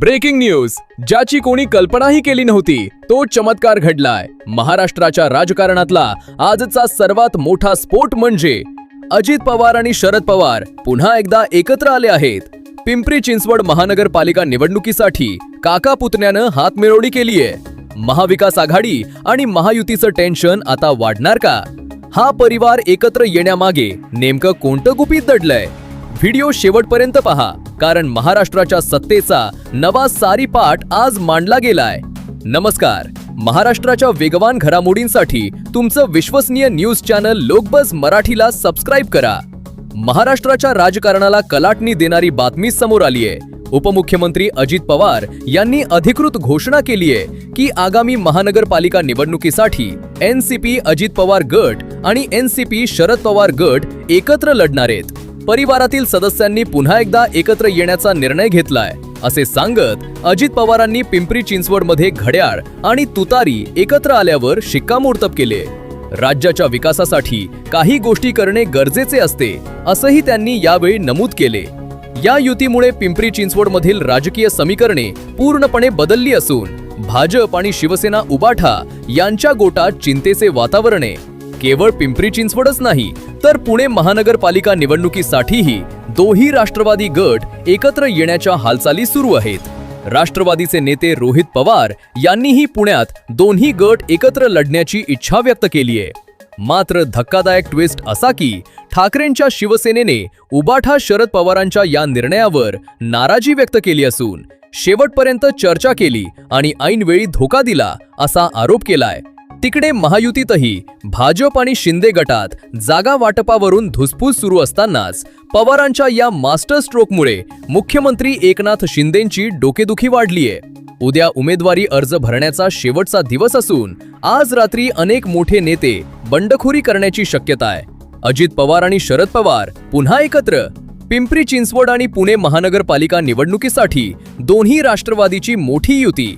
Breaking news ज्याची कोणी कल्पनाही केली नव्हती तो चमत्कार घडलाय. महाराष्ट्राच्या राजकारणातला आजचा सर्वात मोठा स्फोट म्हणजे अजित पवार आणि शरद पवार पुन्हा एकदा एकत्र आले आहेत. पिंपरी चिंचवड महानगरपालिका निवडणुकीसाठी काका पुतण्यानं हातमिळवणी केलीय. महाविकास आघाडी आणि महायुतीचं टेन्शन आता वाढणार का? हा परिवार एकत्र येण्यामागे नेमकं कोणतं गुपित दडलंय? व्हिडिओ शेवटपर्यंत पहा. कारण महाराष्ट्राच्या सत्तेचा नवा सारी पाठ आज मांडला गेलाय. नमस्कार. महाराष्ट्राच्या वेगवान घडामोडींसाठी तुमचं विश्वसनीय न्यूज चॅनल लोकबज मराठीला सबस्क्राईब करा. महाराष्ट्राच्या राजकारणाला कलाटणी देणारी बातमी समोर आलीये. उपमुख्यमंत्री अजित पवार यांनी अधिकृत घोषणा केली आहे की आगामी महानगरपालिका निवडणुकीसाठी एनसीपी अजित पवार गट आणि एनसीपी शरद पवार गट एकत्र लढणार आहेत परिवारातील सदस्यांनी पुन्हा एकदा एकत्र येण्याचा निर्णय घेतलाय. असे सांगत अजित पवारांनी पिंपरी चिंचवडमध्ये घड्याळ आणि तुतारी एकत्र आल्यावर शिक्कामोर्तब केले. राज्याच्या विकासासाठी काही गोष्टी करणे गरजेचे असते असंही त्यांनी यावेळी नमूद केले. या युतीमुळे पिंपरी चिंचवडमधील राजकीय समीकरणे पूर्णपणे बदलली असून भाजप आणि शिवसेना उबाठा यांच्या गोटात चिंतेचे वातावरण आहे. केवळ पिंपरी चिंचवडच नाही तर पुणे महानगरपालिका निवडणुकीसाठीही दोही राष्ट्रवादी गट एकत्र येण्याच्या हालचाली सुरू आहेत. राष्ट्रवादीचे नेते रोहित पवार यांनीही पुण्यात दोन्ही गट एकत्र लढण्याची इच्छा व्यक्त केली आहे. मात्र धक्कादायक ट्विस्ट असा की ठाकरेंच्या शिवसेनेने उबाठा शरद पवारांच्या या निर्णयावर नाराजी व्यक्त केली असून शेवटपर्यंत चर्चा केली आणि ऐनवेळी धोका दिला असा आरोप केलाय. तिकडे महायुतीतही भाजप आणि शिंदे गटात जागा वाटपावरून धुसफूस सुरू असतानाच पवारांच्या या मास्टर स्ट्रोकमुळे मुख्यमंत्री एकनाथ शिंदेंची डोकेदुखी वाढलीय. उद्या उमेदवारी अर्ज भरण्याचा शेवटचा दिवस असून आज रात्री अनेक मोठे नेते बंडखोरी करण्याची शक्यता आहे. अजित पवार आणि शरद पवार पुन्हा एकत्र पिंपरी चिंचवड आणि पुणे महानगरपालिका निवडणुकीसाठी दोन्ही राष्ट्रवादीची मोठी युती.